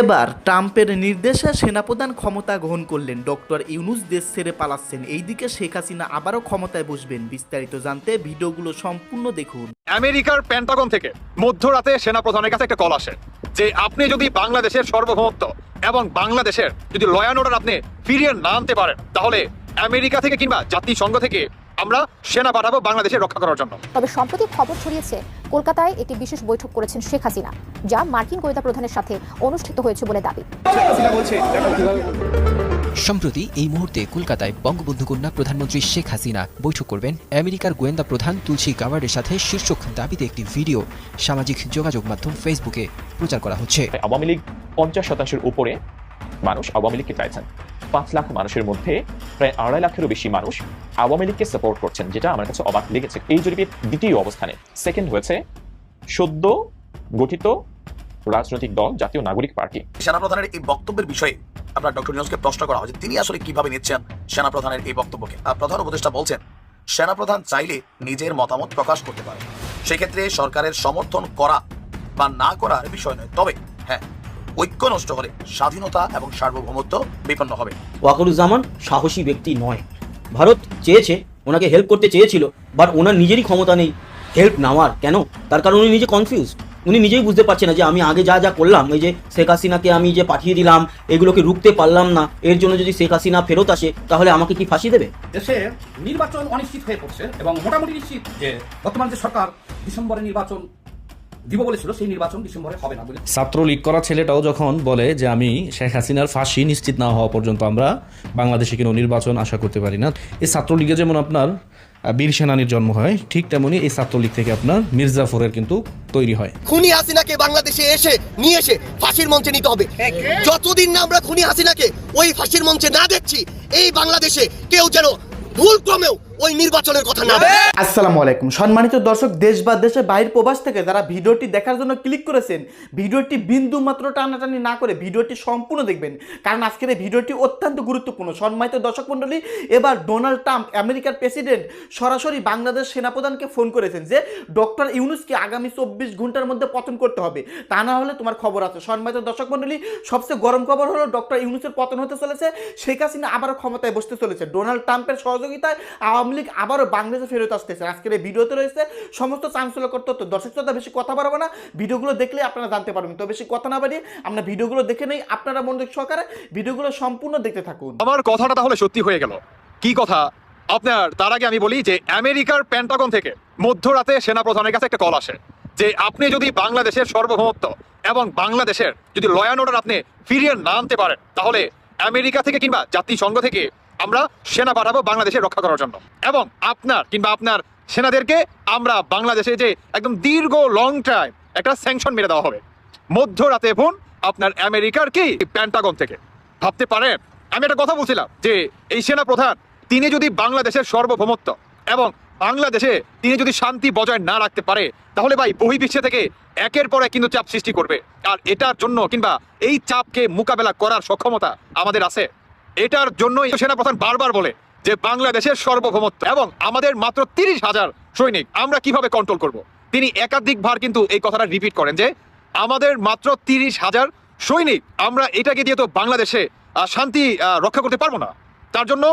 এবার ট্রাম্পের নির্দেশে সেনাপ্রধান ক্ষমতা গ্রহণ করলেন ডক্টর ইউনুস দেশ ছেড়ে পালাচ্ছেন। এইদিকে শেখ হাসিনা আবারও ক্ষমতায় বসবেন। বিস্তারিত জানতে ভিডিওগুলো সম্পূর্ণ দেখুন। আমেরিকার প্যান্টাগন থেকে মধ্যরাতে সেনাপ্রধানের কাছে একটা কল আসে যে আপনি যদি বাংলাদেশের সার্বভৌমত্ব এবং বাংলাদেশের যদি লয়ান অর্ডার আপনি ফিরিয়ে না আনতে পারেন, তাহলে আমেরিকা থেকে কিংবা জাতিসংঘ থেকে আমরা সেনা পাঠাবো বাংলাদেশে রক্ষা করার জন্য। তবে সম্প্রতি খবর ছড়িয়েছে কলকাতায় একটি বিশেষ বৈঠক করেছেন শেখ হাসিনা যা মার্কিন গোয়েন্দা প্রধানের সাথে অনুষ্ঠিত হয়েছে বলে দাবি। সম্প্রতি এই মুহূর্তে কলকাতায় বঙ্গবন্ধু কন্যা প্রধানমন্ত্রী শেখ হাসিনা বৈঠক করবেন। আমেরিকার গোয়েন্দা প্রধান তুলসী গাওয়ার্ডের সাথে শীর্ষক দাবিতে একটি ভিডিও সামাজিক যোগাযোগ মাধ্যম ফেসবুকে প্রচার করা হচ্ছে। আওয়ামী লীগ পঞ্চাশ শতাংশের উপরে মানুষ আওয়ামী লীগকে চাইছেন। পাঁচ লাখ মানুষের মধ্যে প্রায় আড়াই লাখেরও বেশি মানুষ আওয়ামী লীগকে সাপোর্ট করছেন, যেটা আমার কাছে অবাক লেগেছে। এই জরিপে দ্বিতীয় অবস্থানে। সেকেন্ড হয়েছে সদ্য গঠিত রাজনৈতিক দল, জাতীয় নাগরিক পার্টি। সেনাপ্রধানের এই বক্তব্যের বিষয়ে আপনার ডক্টর নিউজকে প্রশ্ন করা হয় তিনি আসলে কীভাবে নিচ্ছেন সেনাপ্রধানের এই বক্তব্যকে। প্রধান উপদেষ্টা বলছেন, সেনাপ্রধান চাইলে নিজের মতামত প্রকাশ করতে পারে সেক্ষেত্রে সরকারের সমর্থন করা বা না করার বিষয় নয়। তবে হ্যাঁ ঐক্য নষ্ট হলে স্বাধীনতা এবং সার্বভৌমত্ব বিপন্ন হবে। ওয়াকরুজ্জামান সাহসী ব্যক্তি নয়। ভারত চেয়েছে ওনাকে হেল্প করতে চেয়েছিল বাট ওনার নিজেরই ক্ষমতা নেই হেল্প নেওয়ার। কেন? তার কারণ উনি নিজে কনফিউজ উনি নিজেই বুঝতে পারছে না যে আমি আগে যা যা করলাম এই যে শেখ হাসিনাকে আমি যে পাঠিয়ে দিলাম এগুলোকে রুখতে পারলাম না এর জন্য যদি শেখ হাসিনা ফেরত আসে তাহলে আমাকে কি ফাঁসি দেবে? দেশে নির্বাচন অনিশ্চিত হয়ে পড়ছে এবং মোটামুটি নিশ্চিত যে বর্তমান যে সরকার ডিসেম্বরে নির্বাচন দিব বলেছিল সেই নির্বাচন ডিসেম্বরে হবে না বলে। ছাত্রলীগ করা ছেলেটাও যখন বলে যে আমি শেখ হাসিনার ফাঁসি নিশ্চিত না হওয়া পর্যন্ত আমরা বাংলাদেশে কোনো নির্বাচন আশা করতে পারি না। এই ছাত্রলীগে যেমন আপনার বীর সেনানির জন্ম হয় ঠিক তেমনি এই ছাত্রলীগ থেকে আপনার মির্জাফরের কিন্তু তৈরি হয়। খুনি হাসিনাকে বাংলাদেশে এসে নিয়ে এসে ফাঁসির মঞ্চে নিতে হবে। যতদিন না আমরা খুনি হাসিনাকে ওই ফাঁসির মঞ্চে না দেখছি এই বাংলাদেশে কেউ যেন ভুল ক্রমেও ওই নির্বাচনের কথা না আসসালামু আলাইকুম। সম্মানিত দর্শক দেশ বা দেশের বাইর প্রবাস থেকে যারা ভিডিওটি দেখার জন্য ক্লিক করেছেন ভিডিওটি বিন্দু মাত্র টানাটানি না করে ভিডিওটি সম্পূর্ণ দেখবেন। কারণ আজকের এই ভিডিওটি অত্যন্ত গুরুত্বপূর্ণ। সম্মানিত দর্শক মণ্ডলী এবার ডোনাল্ড ট্রাম্প আমেরিকার প্রেসিডেন্ট সরাসরি বাংলাদেশ সেনাপ্রধানকে ফোন করেছেন যে ডক্টর ইউনুসকে আগামী চব্বিশ ঘণ্টার মধ্যে পতন করতে হবে। তা না হলে তোমার খবর আছে। সম্মানিত দর্শক মণ্ডলী সবচেয়ে গরম খবর হলো ডক্টর ইউনুসের পতন হতে চলেছে। শেখ হাসিনা আবারও ক্ষমতায় বসতে চলেছে। ডোনাল্ড ট্রাম্পের সহযোগিতায় আওয়ামী লীগ আবারও বাংলাদেশে ফেরত আসতেছে। আজকের এই ভিডিওতে রয়েছে, সমস্ত চাঞ্চল্যকর তথ্য। দর্শক শ্রোতা, বেশি কথা বাড়াবো না। ভিডিওগুলো দেখলে আপনারা জানতে পারবেন। তো বেশি কথা না বাড়িয়ে আমরা ভিডিওগুলো দেখে নেই। আপনারা মনোযোগ সহকারে ভিডিওগুলো সম্পূর্ণ দেখতে থাকুন। আমার কথাটা তাহলে সত্যি হয়ে গেল। কি কথা? আপনার, তার আগে আমি বলি যে, আমেরিকার প্যান্টাগন থেকে মধ্যরাতে সেনাপ্রধানের কাছে একটা কল আসে যে, আপনি যদি বাংলাদেশের সার্বভৌমত্ব এবং বাংলাদেশের যদি লয়ান অর্ডার আপনি ফিরিয়ে না আনতে পারেন, তাহলে আমেরিকা থেকে কিংবা জাতিসংঘ থেকে আমরা সেনা পাঠাবো বাংলাদেশে রক্ষা করার জন্য। এবং আপনার কিংবা আপনার সেনাদেরকে আমরা বাংলাদেশে যে একদম দীর্ঘ লং টাইম একটা স্যাংশন মেরে দেওয়া হবে। মধ্যরাতে ফোন আপনার আমেরিকার কি? প্যান্টাগন থেকে। ভাবতে পারেন? আমি একটা কথা বলছিলাম যে এই সেনা প্রধান তিনি যদি বাংলাদেশের সর্বভৌমত্ব এবং বাংলাদেশে তিনি যদি শান্তি বজায় না রাখতে পারে, তাহলে ভাই বহির্বিশ্বে থেকে একের পর এক কিন্তু চাপ সৃষ্টি করবে। আর এটার জন্য কিংবা এই চাপকে মোকাবেলা করার সক্ষমতা আমাদের আছে। এটার জন্যই সেনাপ্রধান বারবার বলে যে বাংলাদেশের সার্বভৌমত্ব এবং আমাদের মাত্র তিরিশ হাজার সৈনিক আমরা কীভাবে কন্ট্রোল করব? তিনি একাধিকবার কিন্তু এই কথাটা রিপিট করেন যে, আমাদের মাত্র তিরিশ হাজার সৈনিক, আমরা এটাকে দিয়ে তো বাংলাদেশে শান্তি রক্ষা করতে পারব না। তার জন্য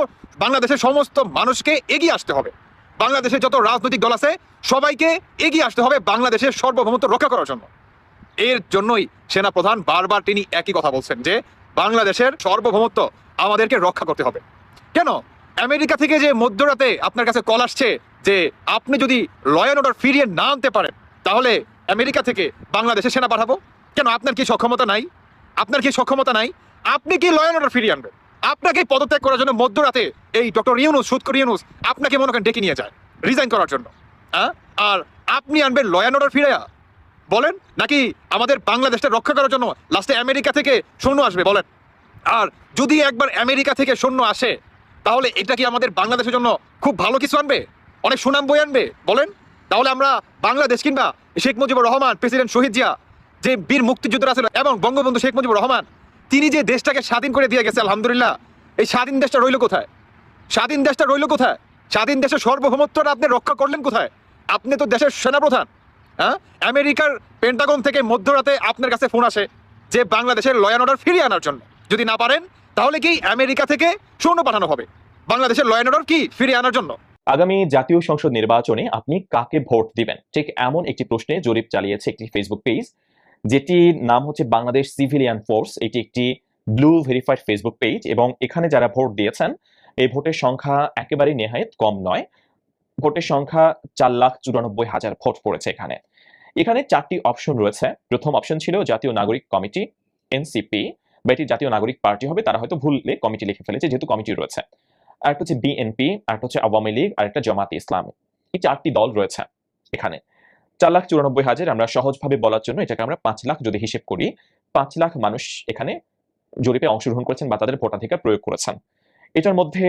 বাংলাদেশের সমস্ত মানুষকে এগিয়ে আসতে হবে। বাংলাদেশের যত রাজনৈতিক দল আছে, সবাইকে এগিয়ে আসতে হবে বাংলাদেশের সার্বভৌমত্ব রক্ষা করার জন্য। এর জন্যই সেনাপ্রধান বারবার তিনি একই কথা বলছেন যে বাংলাদেশের সার্বভৌমত্ব আমাদেরকে রক্ষা করতে হবে। কেন? আমেরিকা থেকে যে মধ্যরাতে আপনার কাছে কল আসছে যে আপনি যদি লয়ান অর্ডার ফিরিয়ে না আনতে পারেন, তাহলে আমেরিকা থেকে বাংলাদেশে সেনা পাঠাবো। কেন? আপনার কি সক্ষমতা নাই? আপনার কি সক্ষমতা নাই? আপনি কি লয়ান অর্ডার ফিরিয়ে আনবেন? আপনাকে পদত্যাগ করার জন্য মধ্যরাতে এই ডক্টর ইউনুস, সুৎকর ইউনুস আপনাকে মনে করেন ডেকে নিয়ে যায় রিজাইন করার জন্য। হ্যাঁ আর আপনি আনবেন লয়ান অর্ডার ফিরে বলেন? নাকি আমাদের বাংলাদেশটা রক্ষা করার জন্য লাস্টে আমেরিকা থেকে সৈন্য আসবে? বলেন। আর যদি একবার আমেরিকা থেকে সৈন্য আসে, তাহলে এটা কি আমাদের বাংলাদেশের জন্য খুব ভালো কিছু আনবে? অনেক সুনাম বই আনবে? বলেন। তাহলে আমরা বাংলাদেশ কিংবা শেখ মুজিবুর রহমান, প্রেসিডেন্ট শহীদ জিয়া, যে বীর মুক্তিযোদ্ধারা ছিল, এবং বঙ্গবন্ধু শেখ মুজিবুর রহমান, তিনি যে দেশটাকে স্বাধীন করে দিয়ে গেছে, আলহামদুলিল্লাহ, এই স্বাধীন দেশটা রইল কোথায়? স্বাধীন দেশটা রইল কোথায়? স্বাধীন দেশের সার্বভৌমত্বটা আপনি রক্ষা করলেন কোথায়? আপনি তো দেশের সেনাপ্রধান হ্যাঁ? আমেরিকার পেন্টাগন থেকে মধ্যরাতে আপনার কাছে ফোন আসে যে বাংলাদেশের লয়ান অর্ডার ফিরিয়ে আনার জন্য। যদি না পারেন, তাহলে কি আমেরিকা থেকে সৈন্য পাঠানো হবে? বাংলাদেশের লয়ান অর্ডার কি ফিরিয়ে আনার জন্য? আগামী জাতীয় সংসদ নির্বাচনে আপনি কাকে ভোট দিবেন? ঠিক এমন একটি প্রশ্নে জরিপ চালিয়েছে একটি ফেসবুক পেজ যেটির নাম হচ্ছে বাংলাদেশ সিভিলিয়ান ফোর্স এটি একটি ব্লু ভেরিফাইড ফেসবুক পেজ এবং এখানে যারা ভোট দিয়েছেন, এই ভোটের সংখ্যা একেবারেই নেহায়েত কম নয়। ভোটের সংখ্যা চার লাখ চুরানব্বই হাজার ভোট পড়েছে এখানে। এখানে চারটি অপশন রয়েছে। প্রথম অপশন ছিল জাতীয় নাগরিক কমিটি এনসিপি বা এটি জাতীয় নাগরিক পার্টি হবে, তারা হয়তো ভুললে কমিটি লিখে ফেলেছে, যেহেতু কমিটি রয়েছে। আর একটা হচ্ছে বিএনপি আর হচ্ছে আওয়ামী লীগ আর একটা জামাত ইসলামী। এই চারটি দল রয়েছে এখানে। চার লাখ চুরানব্বই হাজার আমরা সহজভাবে বলার জন্য এটাকে আমরা পাঁচ লাখ যদি হিসেব করি, পাঁচ লাখ মানুষ এখানে জরিপে অংশগ্রহণ করেছেন বা তাদের ভোটাধিকার প্রয়োগ করেছেন। এটার মধ্যে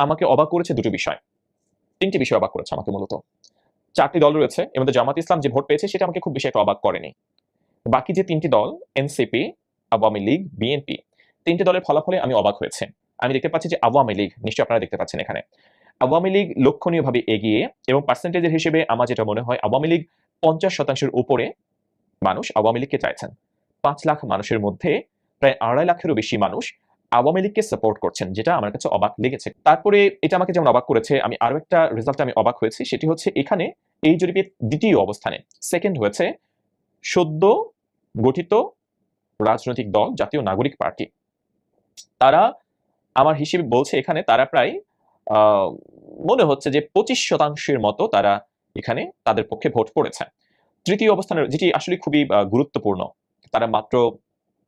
আমাকে অবাক করেছে দুটো বিষয়। তিনটি বিষয় অবাক করেছে আমাকে মূলত। চারটি দল রয়েছে মধ্যে জামাত ইসলাম যে ভোট পেয়েছে সেটা আমাকে খুব বেশি একটা অবাক করেনি। বাকি যে তিনটি দল এনসিপি আওয়ামী লীগ বিএনপি তিনটি দলের ফলাফলে আমি অবাক হয়েছে। আমি দেখতে পাচ্ছি যে আওয়ামী লীগ, নিশ্চয়ই আপনারা দেখতে পাচ্ছেন এখানে। আওয়ামী লীগ লক্ষণীয়ভাবে এগিয়ে এবং পার্সেন্টেজের হিসেবে আমার যেটা মনে হয়, আওয়ামী লীগ পঞ্চাশ শতাংশের উপরে মানুষ আওয়ামী লীগকে চাইছেন। পাঁচ লাখ মানুষের মধ্যে প্রায় আড়াই লাখেরও বেশি মানুষ আওয়ামী লীগকে সাপোর্ট করছেন, যেটা আমার কাছে অবাক লেগেছে। তারপরে এটা আমাকে যেমন অবাক করেছে, আমি আরও একটা রেজাল্ট আমি অবাক হয়েছি, সেটি হচ্ছে এখানে এই জরিপের দ্বিতীয় অবস্থানে। সেকেন্ড হয়েছে সদ্য গঠিত রাজনৈতিক দল, জাতীয় নাগরিক পার্টি। তারা, আমার হিসেবে বলছে এখানে তারা প্রায় মনে হচ্ছে যে পঁচিশ শতাংশের মতো তারা এখানে তাদের পক্ষে ভোট পড়েছে। তৃতীয় অবস্থানের, যেটি আসলে খুবই গুরুত্বপূর্ণ, তারা মাত্র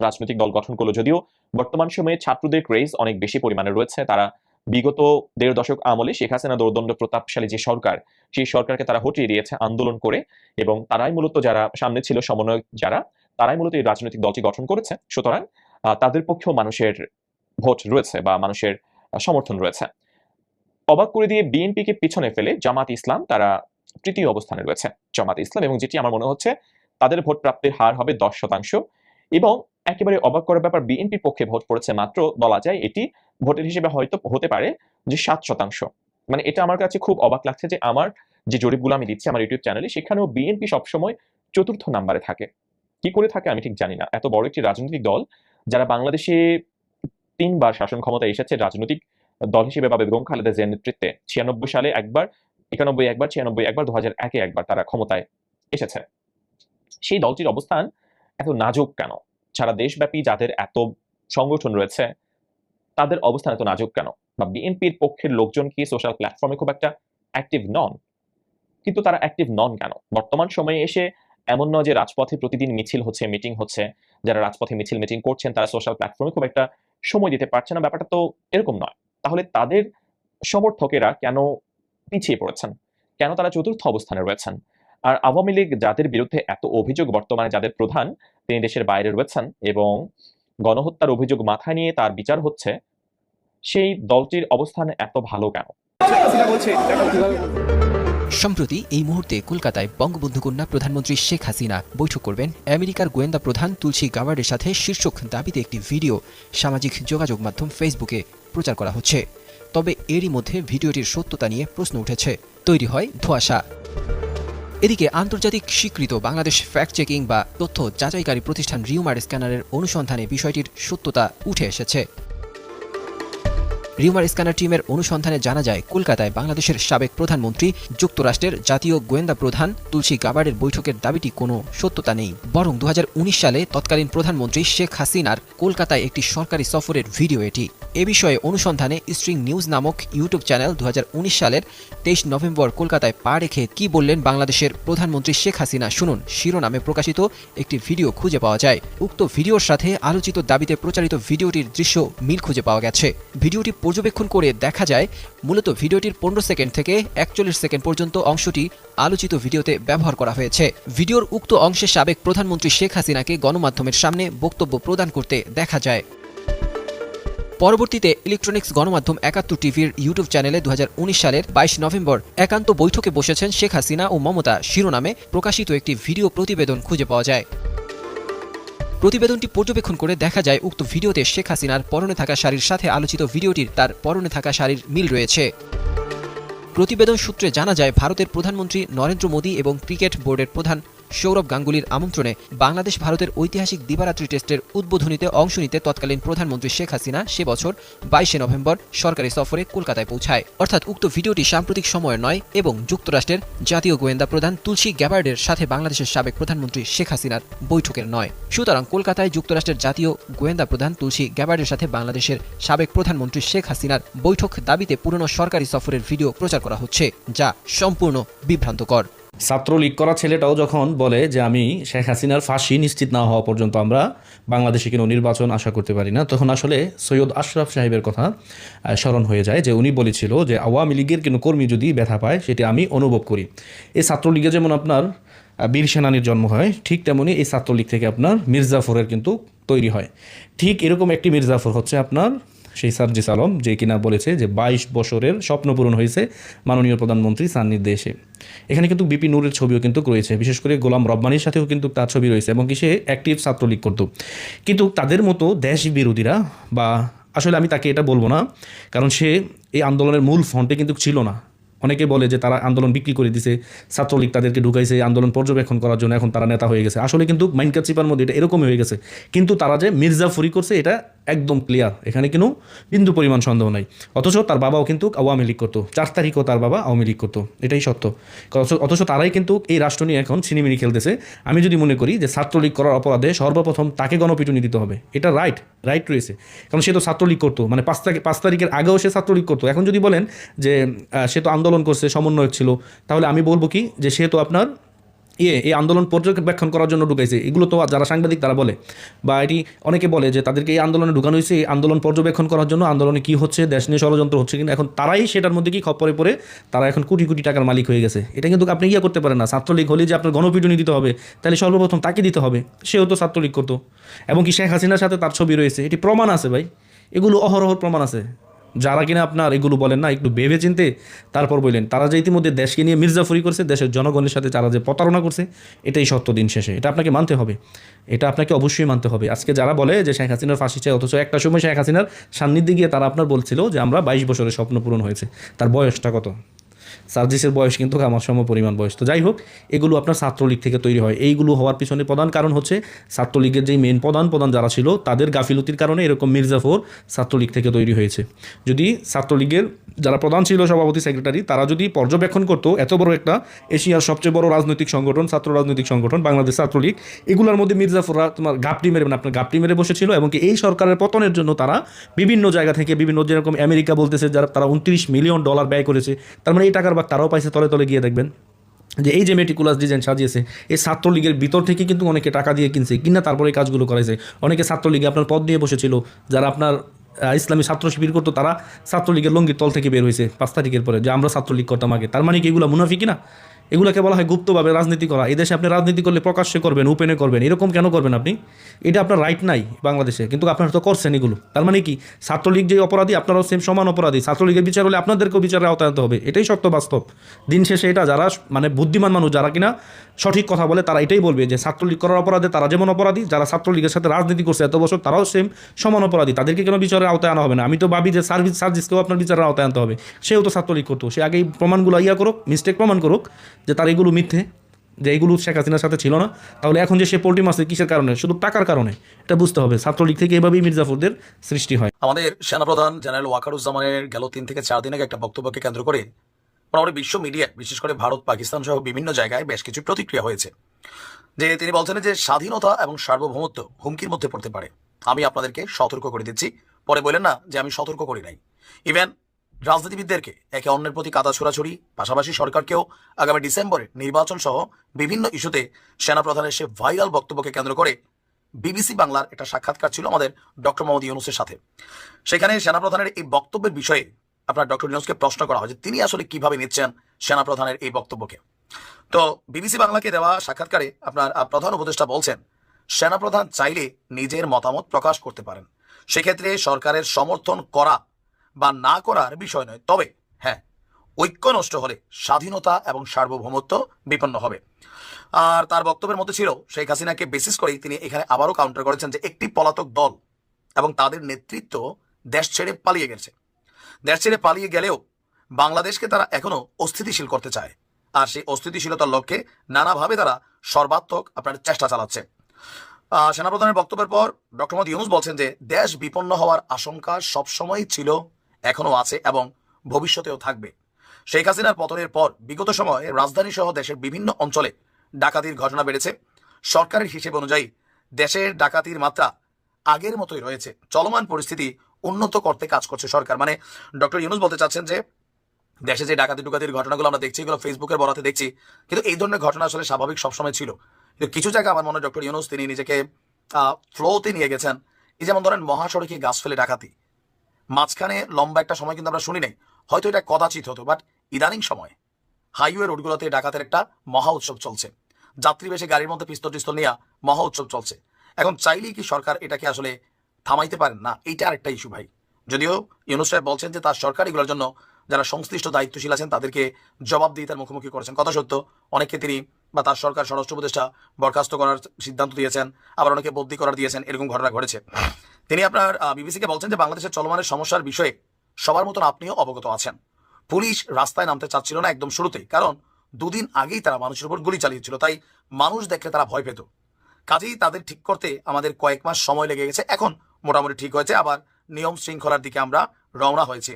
রাজনৈতিক দল গঠন করল যদিও বর্তমান সময়ে ছাত্রদের ক্রেজ অনেক বেশি পরিমাণে রয়েছে। তারা বিগত দেড় দশক আমলে শেখ হাসিনা দৌর্দণ্ড প্রতাপশালী যে সরকার, সেই সরকারকে তারা হটিয়ে দিয়েছে আন্দোলন করে এবং তারাই মূলত যারা সামনে ছিল সমন্বয় যারা তারাই মূলত এই রাজনৈতিক দলটি গঠন করেছে। সুতরাং তাদের পক্ষেও মানুষের ভোট রয়েছে বা মানুষের সমর্থন রয়েছে। অবাক করে দিয়ে বিএনপিকে পিছনে ফেলে জামাত ইসলাম তারা তৃতীয় অবস্থানে রয়েছে, জামাত ইসলাম, এবং যেটি আমার মনে হচ্ছে তাদের ভোট প্রাপ্তির হার হবে দশ শতাংশ। এবং একেবারে অবাক করার ব্যাপার, বিএনপির পক্ষে ভোট পড়েছে মাত্র, বলা যায় এটি ভোটের হিসেবে হয়তো হতে পারে যে সাত শতাংশ। মানে এটা আমার কাছে খুব অবাক লাগছে যে আমার যে জরিপগুলো আমি দিচ্ছি আমার ইউটিউব চ্যানেলে, সেখানেও বিএনপি সবসময় চতুর্থ নাম্বারে থাকে। কি করে থাকে আমি ঠিক জানি না। এত বড় একটি রাজনৈতিক দল যারা বাংলাদেশে তিনবার শাসন ক্ষমতায় এসেছে রাজনৈতিক দল হিসেবে বা বেগম খালেদা জিয়ার নেতৃত্বে। ছিয়ানব্বই সালে একবার, একানব্বই একবার, ছিয়ানব্বই একবার দু হাজার একে একবার তারা ক্ষমতায় এসেছে। সেই দলটির অবস্থান এত নাজুক কেন? সারা দেশব্যাপী যাদের এত সংগঠন রয়েছে, তাদের অবস্থান এত নাজুক কেন? বা বিএনপির পক্ষের লোকজন কি সোশ্যাল প্ল্যাটফর্মে খুব একটা অ্যাক্টিভ নন? কিন্তু তারা অ্যাক্টিভ নন কেন? বর্তমান সময়ে এসে এমন নয় যে রাজপথে প্রতিদিন মিছিল হচ্ছে মিটিং হচ্ছে। যারা রাজপথে মিছিল মিটিং করছেন, তারা সোশ্যাল প্ল্যাটফর্মে খুব একটা সময় দিতে পারছে না। ব্যাপারটা তো এরকম নয়। তাহলে তাদের সমর্থকেরা কেন পিছিয়ে পড়েছেন? কেন তারা চতুর্থ অবস্থানে রয়েছেন? আর আওয়ামী লীগ যাদের বিরুদ্ধে এত অভিযোগ বর্তমানে যাদের প্রধান, তিনি দেশের বাইরে রয়েছেন এবং গণহত্যার অভিযোগ মাথায় নিয়ে তার বিচার হচ্ছে, সেই দলটির অবস্থান এত ভালো কেন? সম্প্রতি এই মুহূর্তে কলকাতায় বঙ্গবন্ধু কন্যা প্রধানমন্ত্রী শেখ হাসিনা বৈঠক করবেন। আমেরিকার গোয়েন্দা প্রধান তুলসী গাওয়ার্ডের সাথে শীর্ষক দাবিতে একটি ভিডিও সামাজিক যোগাযোগ মাধ্যম ফেসবুকে প্রচার করা হচ্ছে। তবে এরই মধ্যে ভিডিওটির সত্যতা নিয়ে প্রশ্ন উঠেছে। তৈরি হয় ধোঁয়াশা। এদিকে আন্তর্জাতিক স্বীকৃত বাংলাদেশ ফ্যাক্ট চেকিং বা তথ্য যাচাইকারী প্রতিষ্ঠান রিউমার স্ক্যানারের অনুসন্ধানে বিষয়টির সত্যতা উঠে এসেছে। রিউমার স্ক্যানার টিমের অনুসন্ধানে জানা যায়, কলকাতায় বাংলাদেশের সাবেক প্রধানমন্ত্রী, যুক্তরাষ্ট্রের জাতীয় গোয়েন্দা প্রধান তুলসী গাবার্ডের বৈঠকের দাবিটি কোনো সত্যতা নেই। বরং দু হাজার উনিশ সালে তৎকালীন প্রধানমন্ত্রী শেখ হাসিনার কলকাতায় একটি সরকারি সফরের ভিডিও এটি। এ বিষয়ে অনুসন্ধানে স্ট্রিং নিউজ নামক ইউটিউব চ্যানেল দু হাজার উনিশ সালের তেইশ নভেম্বর কলকাতায় পা রেখে কি বললেন বাংলাদেশের প্রধানমন্ত্রী শেখ হাসিনা শুনুন। শিরোনামে প্রকাশিত একটি ভিডিও খুঁজে পাওয়া যায়। উক্ত ভিডিওর সাথে আলোচিত দাবিতে প্রচারিত ভিডিওটির দৃশ্য মিল খুঁজে পাওয়া গেছে। ভিডিওটি পর্যবেক্ষণ করে দেখা যায়, মূলত ভিডিওটির পনেরো সেকেন্ড থেকে একচল্লিশ সেকেন্ড পর্যন্ত অংশটি আলোচিত ভিডিওতে ব্যবহার করা হয়েছে। ভিডিওর উক্ত অংশে সাবেক প্রধানমন্ত্রী শেখ হাসিনাকে গণমাধ্যমের সামনে বক্তব্য প্রদান করতে দেখা যায়। পরবর্তীতে ইলেকট্রনিক্স গণমাধ্যম একাত্তর টিভির ইউটিউব চ্যানেলে দু হাজার উনিশ সালের বাইশ নভেম্বর একান্ত বৈঠকে বসেছেন শেখ হাসিনা ও মমতা। শিরোনামে প্রকাশিত একটি ভিডিও প্রতিবেদন খুঁজে পাওয়া যায়। প্রতিবেদনটি পর্যবেক্ষণ করে দেখা যায়, উক্ত ভিডিওতে শেখ হাসিনার পরনে থাকা শাড়ির সাথে আলোচিত ভিডিওটির তার পরনে থাকা শাড়ির মিল রয়েছে। প্রতিবেদন সূত্রে জানা যায়, ভারতের প্রধানমন্ত্রী নরেন্দ্র মোদী এবং ক্রিকেট বোর্ডের প্রধান সৌরভ গাঙ্গুলির আমন্ত্রণে বাংলাদেশ ভারতের ঐতিহাসিক দিবারাত্রি টেস্টের উদ্বোধনীতে অংশ নিতে তৎকালীন প্রধানমন্ত্রী শেখ হাসিনা সে বছর বাইশে নভেম্বর সরকারি সফরে কলকাতায় পৌঁছায়। অর্থাৎ উক্ত ভিডিওটি সাম্প্রতিক সময়ের নয় এবং যুক্তরাষ্ট্রের জাতীয় গোয়েন্দা প্রধান তুলসী গ্যাবার্ডের সাথে বাংলাদেশের সাবেক প্রধানমন্ত্রী শেখ হাসিনার বৈঠকের নয়। সুতরাং কলকাতায় যুক্তরাষ্ট্রের জাতীয় গোয়েন্দা প্রধান তুলসী গ্যাবার্ডের সাথে বাংলাদেশের সাবেক প্রধানমন্ত্রী শেখ হাসিনার বৈঠক দাবিতে পুরনো সরকারি সফরের ভিডিও প্রচার করা হচ্ছে, যা সম্পূর্ণ বিভ্রান্তকর। ছাত্রলীগ করা ছেলেটাও যখন বলে যে আমি শেখ হাসিনার ফাঁসি নিশ্চিত না হওয়া পর্যন্ত আমরা বাংলাদেশে কোনো নির্বাচন আশা করতে পারি না, তখন আসলে সৈয়দ আশরাফ সাহেবের কথা স্মরণ হয়ে যায় যে উনি বলেছিল যে আওয়ামী লীগের কোনো কর্মী যদি ব্যথা পায় সেটি আমি অনুভব করি। এই ছাত্রলীগে যেমন আপনার বীর সেনানির জন্ম হয়, ঠিক তেমনি এই ছাত্রলীগ থেকে আপনার মির্জাফরের কিন্তু তৈরি হয়। ঠিক এরকম একটি মির্জাফর হচ্ছে আপনার সেই সার্জিস আলম যে কিনা বলেছে যে বাইশ বছরের স্বপ্ন পূরণ হয়েছে মাননীয় প্রধানমন্ত্রী সান্নির দেশে। এখানে কিন্তু বিপি নূরের ছবিও কিন্তু রয়েছে, বিশেষ করে গোলাম রব্বানির সাথেও কিন্তু তার ছবি রয়েছে এবং কি সে অ্যাক্টিভ ছাত্রলীগ করত। কিন্তু তাদের মতো দেশ বিরোধীরা বা আসলে আমি তাকে এটা বলব না, কারণ সে এই আন্দোলনের মূল ফ্রন্টে কিন্তু ছিল না। অনেকে বলে যে তারা আন্দোলন বিক্রি করে দিছে, ছাত্রলীগ তাদেরকে ঢুকাইছে, আন্দোলন পর্যবেক্ষণ করার জন্য এখন তারা নেতা হয়ে গেছে। আসলে কিন্তু মাইনকা চিপার মধ্যে এটা এরকমই হয়ে গেছে। কিন্তু তারা যে মির্জাফরি করছে, এটা একদম ক্লিয়ার এখানে কোনো বিন্দু পরিমাণ সন্দেহ নাই। অথচ তার বাবাও কিন্তু আওয়ামী লীগ করতো। চার তারিখও তার বাবা আওয়ামী লীগ করতো। এটাই সত্য। অথচ- তারাই কিন্তু এই রাষ্ট্র নিয়ে এখন ছিনিমিনি খেলতেছে। আমি যদি মনে করি যে ছাত্রলীগ করার অপরাধে সর্বপ্রথম তাকে গণপিটুনি দিতে হবে। এটা রাইট রাইট রয়েছে। কারণ সে তো ছাত্রলীগ করতো। মানে পাঁচ তারিখ, পাঁচ তারিখের আগেও সে ছাত্রলীগ করতো। এখন যদি বলেন যে সে তো আন্দোলন করছে, সমন্বয়ক ছিল। তাহলে আমি বলব কি যে সে তো আপনার ইয়ে এই আন্দোলন পর্যবেক্ষণ করার জন্য ঢুকাইছে। এগুলো তো যারা সাংবাদিক তারা বলে। বা এটি অনেকে বলে যে তাদেরকে এই আন্দোলনে ঢুকানো হয়েছে, এই আন্দোলন পর্যবেক্ষণ করার জন্য আন্দোলনে কি হচ্ছে, দেশ নিয়ে ষড়যন্ত্র হচ্ছে কিন্তু এখন তারাই সেটার মধ্যে কি খপ্পরে পড়ে, তারা এখন কোটি কোটি টাকার মালিক হয়ে গেছে। এটা কিন্তু আপনি ইয়ে করতে পারেন না। ছাত্রলীগ হলে যে আপনার গণপিটুনি দিতে হবে, তাহলে সর্বপ্রথম তাকে দিতে হবে। সেও তো ছাত্রলীগ করতো। এবং কি শেখ হাসিনার সাথে তার ছবি রয়েছে। এটি প্রমাণ আছে ভাই। এগুলো অহরহ প্রমাণ আছে। যারা কিনা আপনার এগুলো বলেন না, একটু ভেবে চিনতে তারপর বললেন, তারা যে ইতিমধ্যে দেশকে নিয়ে মির্জাফুরি করছে, দেশের জনগণের সাথে তারা যে প্রতারণা করছে, এটাই সত্য দিন শেষে। এটা আপনাকে মানতে হবে। এটা আপনাকে অবশ্যই মানতে হবে। আজকে যারা বলে যে শেখ হাসিনার ফাঁসি চাই, অথচ একটা সময় শেখ হাসিনার সান্নিধ্যে গিয়ে তারা আপনার বলছিল যে আমরা বাইশ বছরের স্বপ্ন পূরণ হয়েছে, তার বয়সটা কত? সার্জিসের বয়স কিন্তু আমার সম পরিমাণ বয়স। তো যাই হোক, এগুলো আপনার ছাত্রলীগ থেকে তৈরি হয়। এইগুলো হওয়ার পিছনে প্রধান কারণ হচ্ছে ছাত্রলীগের যেই মেন প্রধান প্রধান যারা ছিল, তাদের গাফিলতির কারণে এরকম মির্জাফর ছাত্রলীগ থেকে তৈরি হয়েছে। যদি ছাত্রলীগের যারা প্রধান ছিল, সভাপতি সেক্রেটারি তারা যদি পর্যবেক্ষণ করতো, এত বড় একটা এশিয়ার সবচেয়ে বড় রাজনৈতিক সংগঠন, ছাত্র রাজনৈতিক সংগঠন, বাংলাদেশ ছাত্রলীগ, এগুলোর মধ্যে মির্জাফররা তোমার গাপটি মেরে মানে আপনার গাপটি মেরে বসেছিল এবং এই সরকারের পতনের জন্য তারা বিভিন্ন জায়গা থেকে বিভিন্ন যেরকম আমেরিকা বলতেছে, যারা তারা উনত্রিশ মিলিয়ন ডলার ব্যয় করেছে, তার মানে এই টাকার বা তারাও পাইছে তলে তলে গিয়ে দেখবেন। যে এই যে মেটিকুলাস ডিজাইন সাজিয়েছে, এই ছাত্রলীগের ভিতর থেকে কিন্তু অনেকে টাকা দিয়ে কিনছে, কিনা তারপরে এই কাজগুলো করেছে অনেকে ছাত্রলীগে আপনার পদ নিয়ে বসেছিল, যারা আপনার ইসলামী ছাত্র শিবির করতো, তারা ছাত্রলীগের লঙ্গির তল থেকে বের হয়েছে পাঁচ তারিখের পরে, যে আমরা ছাত্রলীগ করতাম আগে। তার মানে কি এগুলো মুনাফি না? এগুলোকে বলা হয় গুপ্তভাবে রাজনীতি করা। এই দেশে আপনি রাজনীতি করলে প্রকাশ্যে করবেন ওপেনে করবেন। এরকম কেন করবেন আপনি? এটা আপনার রাইট নাই বাংলাদেশে। কিন্তু আপনারা তো করছেন এগুলো। তার মানে কি? ছাত্রলীগ যে অপরাধী, আপনারাও সেম সমান অপরাধী। ছাত্রলীগের বিচার হলে আপনাদেরকেও বিচারের আওতায় হবে। এটাই সত্য বাস্তব। দিন শেষে এটা যারা মানে বুদ্ধিমান মানুষ, যারা কিনা সঠিক কথা বলে তারা এটাই বলবে যে ছাত্রলীগ করার অপরাধে তারা যেমন অপরাধী, যারা ছাত্রলীগের সাথে রাজনীতি করছে এত বছর তারাও সেম সমান অপরাধী। তাদেরকে কেন বিচারের আওতায় আনা হবে না? আমি তো ভাবি যে সার্ভিস সার্জিসকেও আপনার বিচারের আওতায় আনতে হবে। সেও তো ছাত্রলীগ করতো। সে আগেই প্রমাণগুলো ইয়া করুক মিস্টেক প্রমাণ করুক যে তার এগুলো মিথ্যে, যে এগুলো শেখ হাসিনার সাথে ছিল না। তাহলে এখন যে সে পোল্ট্রি মাসে কিসের কারণে? শুধু টাকার কারণে। এটা বুঝতে হবে। ছাত্রলীগ থেকে এভাবেই মির্জাফরদের সৃষ্টি হয়। আমাদের সেনাপ্রধান জেনারেল ওয়াকারুজ্জামানের গেল তিন থেকে চার দিন আগে একটা বক্তব্যকে কেন্দ্র করে মোটামুটি বিশ্ব মিডিয়া বিশেষ করে ভারত, পাকিস্তান সহ বিভিন্ন জায়গায় বেশ কিছু প্রতিক্রিয়া হয়েছে। যে তিনি বলছেন যে স্বাধীনতা এবং সার্বভৌমত্ব হুমকির মধ্যে পড়তে পারে। আমি আপনাদেরকে সতর্ক করে দিচ্ছি। পরে বললেন, না, যে আমি সতর্ক করি নাই। ইভেন রাজনীতিবিদদেরকে একে অন্যের প্রতি কাদা ছোড়াছড়ি, পাশাপাশি সরকারকেও আগামী ডিসেম্বরে নির্বাচন সহ বিভিন্ন ইস্যুতে সেনাপ্রধানের সে ভাইরাল বক্তব্যকে কেন্দ্র করে বিবিসি বাংলার একটা সাক্ষাৎকার ছিল আমাদের ডক্টর মোহাম্মদ ইউনুসের সাথে। সেখানে সেনাপ্রধানের এই বক্তব্যের বিষয়ে আপনার ডক্টর ইউনুসকে প্রশ্ন করা হয় যে তিনি আসলে কীভাবে নিচ্ছেন সেনাপ্রধানের এই বক্তব্যকে। তো বিবিসি বাংলাকে দেওয়া সাক্ষাৎকারে আপনার প্রধান উপদেষ্টা বলছেন, সেনাপ্রধান চাইলে নিজের মতামত প্রকাশ করতে পারেন। সেক্ষেত্রে সরকারের সমর্থন করা বা না করার বিষয় নয়। তবে হ্যাঁ ঐক্য নষ্ট হলে স্বাধীনতা এবং সার্বভৌমত্ব বিপন্ন হবে। আর তার বক্তব্যের মধ্যে ছিল, শেখ হাসিনাকে বেসিস করেই তিনি এখানে আবারও কাউন্টার করেছেন যে একটি পলাতক দল এবং তাদের নেতৃত্ব দেশ ছেড়ে পালিয়ে গেছে। দেশ ছেড়ে পালিয়ে গেলেও বাংলাদেশকে তারা এখনও অস্থিতিশীল করতে চায়। আর সেই অস্থিতিশীলতার লক্ষ্যে নানাভাবে তারা সর্বাত্মক আপনার চেষ্টা চালাচ্ছে। সেনাপ্রধানের বক্তব্যের পর ডক্টর মোহাম্মদ ইউনুস বলছেন যে, দেশ বিপন্ন হওয়ার আশঙ্কা সবসময়ই ছিল, এখনও আছে এবং ভবিষ্যতেও থাকবে। শেখ হাসিনার পতনের পর বিগত সময়ে রাজধানী সহ দেশের বিভিন্ন অঞ্চলে ডাকাতির ঘটনা বেড়েছে। সরকারের হিসেব অনুযায়ী দেশের ডাকাতির মাত্রা আগের মতোই রয়েছে। চলমান পরিস্থিতি উন্নত করতে কাজ করছে সরকার। মানে ডক্টর ইউনুস বলতে চাচ্ছেন যে, দেশে যে ডাকাতি ডুকাতির ঘটনাগুলো আমরা দেখছি, এগুলো ফেসবুকের বরাতে দেখছি, কিন্তু এই ধরনের ঘটনা আসলে স্বাভাবিক সবসময় ছিল। কিন্তু কিছু জায়গায় আমার মনে হয় ডক্টর ইউনুস তিনি নিজেকে ফ্লোতে নিয়ে গেছেন। এই যেমন ধরেন মহাসড়কে গাছ ফেলে ডাকাতি? মাঝখানে লম্বা একটা সময় কিন্তু আমরা শুনি নাই। হয়তো এটা কদাচিত হতো বাট ইদানিং সময় হাইওয়ে রোডগুলোতে ডাকাতের একটা মহা উৎসব চলছে। যাত্রী বেশি গাড়ির মধ্যে পিস্তল টিস্তল নিয়ে মহা উৎসব চলছে। এখন চাইলেই কি সরকার এটাকে আসলে থামাইতে পারেন না। এইটা আরেকটা ইস্যু ভাই। যদিও ইউনুস সাহেব বলছেন যে তার সরকার এগুলোর জন্য যারা সংশ্লিষ্ট দায়িত্বশীল আছেন তাদেরকে জবাবদিহিতার মুখোমুখি করেছেন। কথা সত্য, অনেককে তিনি বা তার সরকার স্বরাষ্ট্র উপদেষ্টা বরখাস্ত করার সিদ্ধান্ত দিয়েছেন, আবার অনেকে বদলি করার দিয়েছেন, এরকম ঘটনা ঘটেছে। তিনি আপনার বিবিসিকে বলছেন যে বাংলাদেশের চলমানের সমস্যার বিষয়ে সবার মতন আপনিও অবগত আছেন। পুলিশ রাস্তায় নামতে চাচ্ছিল না একদম শুরুতেই কারণ দুদিন আগেই তারা মানুষের উপর গুলি চালিয়েছিল, তাই মানুষ দেখলে তারা ভয় পেত। কাজেই তাদের ঠিক করতে আমাদের কয়েক মাস সময় লেগে গেছে। এখন মোটামুটি ঠিক হয়েছে। আবার নিয়ম শৃঙ্খলার দিকে আমরা রওনা হয়েছি।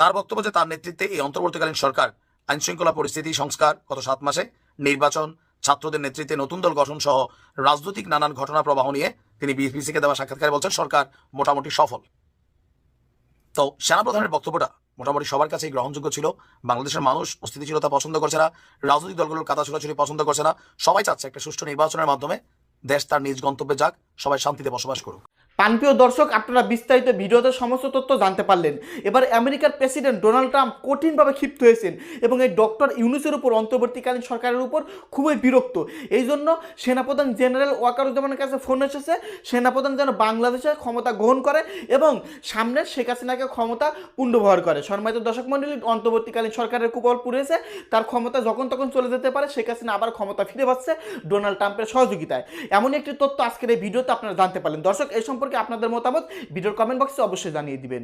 তার বক্তব্য যে তার নেতৃত্বে এই অন্তর্বর্তীকালীন সরকার আইনশৃঙ্খলা পরিস্থিতি সংস্কার গত সাত মাসে, নির্বাচন, ছাত্রদের নেতৃত্বে নতুন দল গঠন সহ রাজনৈতিক নানান ঘটনা প্রবাহ নিয়ে তিনি বিবিসিকে দেওয়া সাক্ষাৎকারে বলছেন, সরকার মোটামুটি সফল। তো সেনাপ্রধানের বক্তব্যটা মোটামুটি সবার কাছেই গ্রহণযোগ্য ছিল। বাংলাদেশের মানুষ অস্থিতিশীলতা পছন্দ করছে না, রাজনৈতিক দলগুলোর কাদা ছোড়াছুড়ি পছন্দ করছে না। সবাই চাচ্ছে একটা সুষ্ঠু নির্বাচনের মাধ্যমে দেশ তার নিজ গন্তব্যে যাক, সবাই শান্তিতে বসবাস করুক। পানপ্রিয় দর্শক, আপনারা বিস্তারিত ভিডিওতে সমস্ত তথ্য জানতে পারলেন। এবার আমেরিকার প্রেসিডেন্ট ডোনাল্ড ট্রাম্প কঠিনভাবে ক্ষিপ্ত হয়েছেন এবং এই ডক্টর ইউনুসের উপর অন্তর্বর্তীকালীন সরকারের উপর খুবই বিরক্ত। এই জন্য সেনাপ্রধান জেনারেল ওয়াকারুজ্জামানের কাছে ফোন এসেছে, সেনাপ্রধান যেন বাংলাদেশের ক্ষমতা গ্রহণ করে এবং সামনের শেখ হাসিনাকে ক্ষমতা পুনর্ব্যবহার করে। সম্মানিত দর্শক মণ্ডলী, অন্তর্বর্তীকালীন সরকারের কুপল পুড়েছে তার ক্ষমতা যখন তখন চলে যেতে পারে, শেখ হাসিনা আবার ক্ষমতা ফিরে পাচ্ছে ডোনাল্ড ট্রাম্পের সহযোগিতায়। এমন একটি তথ্য আজকের এই ভিডিওতে আপনারা জানতে পারলেন। দর্শক, এই সম্পর্কে আপনাদের মতামত ভিডিওর কমেন্ট বক্সে অবশ্যই জানিয়ে দিবেন।